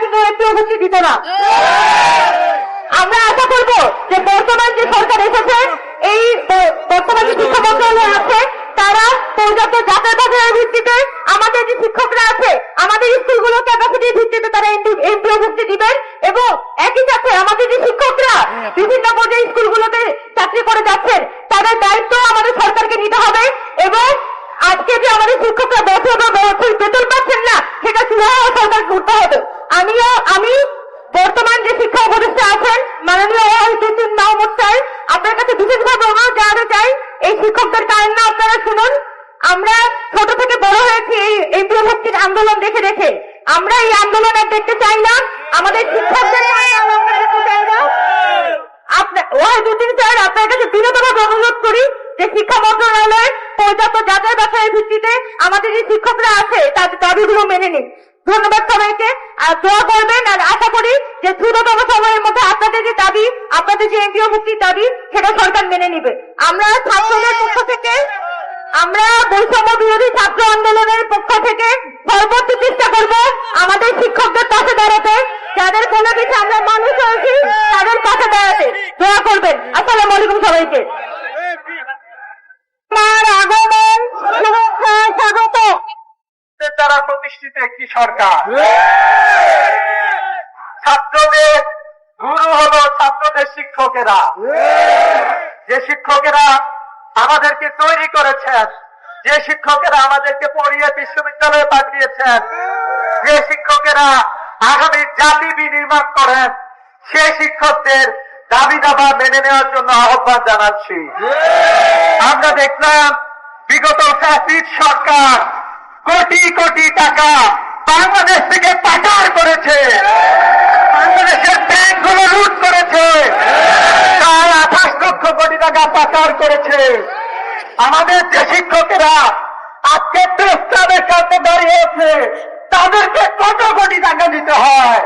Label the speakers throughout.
Speaker 1: কিন্তু একটু দিত না। আমরা আশা করব যে বর্তমান যে সরকার এসেছে, এই বর্তমান যে শিক্ষা মন্ত্রণালয় আছে, তারা পর্যাপ্ত বাছাইয়ের ভিত্তিতে আমাদের যে শিক্ষকরা আছে, আমাদের স্কুলগুলো ক্যাপাসিটির ভিত্তিতে তারা এমপিওভুক্তি দিবেন এবং একই সাথে আমাদের যে শিক্ষকরা বিভিন্ন পর্যায়ে স্কুলগুলোতে চাকরি করে যাচ্ছেন, তাদের দায়িত্ব আমাদের সরকারকে নিতে হবে এবং আজকে যে আমাদের শিক্ষকরা বছর বা বছর বেতন পাচ্ছেন না সেটা কীভাবে সরকার করতে হবে আমিও আমি বর্তমান যে শিক্ষা উপদেষ্টা আছেন, মাননীয় আপনার কাছে বিশেষভাবে অনুরোধ জানাতে চাই, এই শিক্ষকদের কান্না আপনারা শুনুন। আমরা ছোট থেকে বড় হয়েছি এই এমপিও মুক্তির আন্দোলন দেখে দেখে। আমরা এই আন্দোলন আর দেখতে চাই না। আমাদের শিক্ষকদের আপনার কাছে বিনোদভাবে অনুরোধ করি যে শিক্ষা মন্ত্রণালয় পর্যাপ্ত যাচাই ভিত্তিতে আমাদের যে শিক্ষকরা আছে, তাদের দাবিগুলো মেনে নিন ধন্যবাদ সবাইকে। আর দোয়া করবেন আর আশা করি যে দ্রুততম সময়ের মধ্যে আপনাদের যে দাবি আপনাদের যে এমপিও মুক্তির দাবি সেটা সরকার মেনে নিবে। আমরা ছাত্রদের পক্ষ থেকে আমরা বৈষম্য বিরোধী ছাত্র আন্দোলনের পক্ষ থেকে সর্বোচ্চ চেষ্টা করব আমাদের শিক্ষকদের পাশে দাঁড়াতে। যাদের কোনো কিছু আমরা মানুষ হয়েছি তাদের পাশে দাঁড়াতে। দোয়া করবেন। আসসালামু আলাইকুম সবাইকে। আমার আগমন।
Speaker 2: একটি সরকার? ছাত্রদের গুরু হলো ছাত্রদের শিক্ষকেরা। যে শিক্ষকেরা আমাদেরকে তৈরি করেছেন, যে শিক্ষকেরা আমাদেরকে পড়িয়ে বিশ্ববিদ্যালয়ে পাঠিয়েছেন, যে শিক্ষকেরা আগামী জাতি বিনির্মাণ করেন, সেই শিক্ষকদের দাবি দাবা মেনে নেওয়ার জন্য আহ্বান জানাচ্ছি। আমরা দেখলাম বিগত সরকার কোটি কোটি টাকা বাংলাদেশ থেকে পাচার করেছে। বাংলাদেশের ব্যাংকগুলো লুট করেছে। আঠাশ লক্ষ কোটি টাকা পাচার করেছে। আমাদের যে শিক্ষকেরা আজকে প্রস্তাবের কাছে দাঁড়িয়েছে। তাদেরকে কত কোটি টাকা দিতে হয়?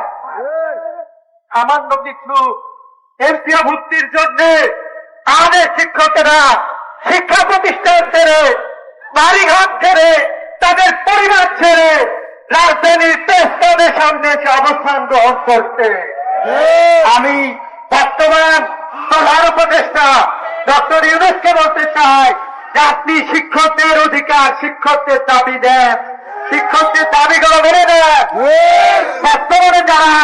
Speaker 2: সামান্য কিছু এমপিও ভুক্তির জন্য আমাদের শিক্ষকেরা শিক্ষা প্রতিষ্ঠান ছেড়ে বাড়িঘর ছেড়ে তাদের পরিবার ছেড়ে রাজধানীর প্রস্তাবের সামনে এসে অবস্থান গ্রহণ করছে। আমি বর্তমান প্রধান উপদেষ্টা ডক্টর ইউনুসকে বলতে চাই যে আপনি শিক্ষকদের অধিকার শিক্ষকদের দাবি দেন শিক্ষকদের দাবিগুলো মেনে নেন। বর্তমানে যারা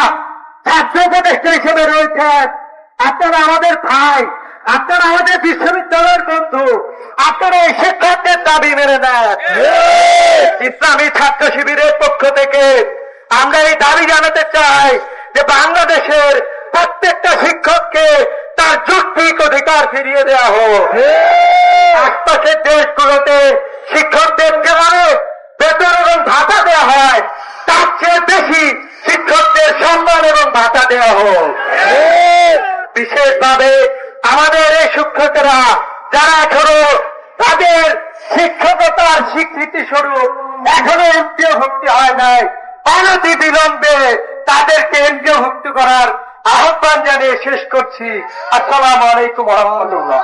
Speaker 2: ছাত্র উপদেষ্টা হিসেবে রয়েছেন আপনারা আমাদের ভাই আপনারা আমাদের বিশ্ববিদ্যালয়ের বন্ধু আপনারা এই শিক্ষকদের দাবি মেনে নেন। ইসলামী ছাত্র শিবিরের পক্ষ থেকে আমরা এই দাবি জানাতে চাই যে বাংলাদেশের প্রত্যেকটা শিক্ষককে তার যৌক্তিক অধিকার ফিরিয়ে দেওয়া হোক। আশপাশের দেশগুলোতে শিক্ষকদের যেভাবে বেতন এবং ভাতা দেওয়া হয়, তার চেয়ে বেশি শিক্ষকদের সম্মান এবং ভাতা দেওয়া হোক। বিশেষভাবে আমাদের এই শিক্ষকেরা যারা এখনও তাদের শিক্ষকতার স্বীকৃতি স্বরূপ এখনও এমপিও ভক্তি হয় নাই। অনতি বিলম্বে তাদেরকে এমপিও ভক্তি করার আহ্বান জানিয়ে শেষ করছি। আসসালাম আলাইকুম রহমতুল্লাহ।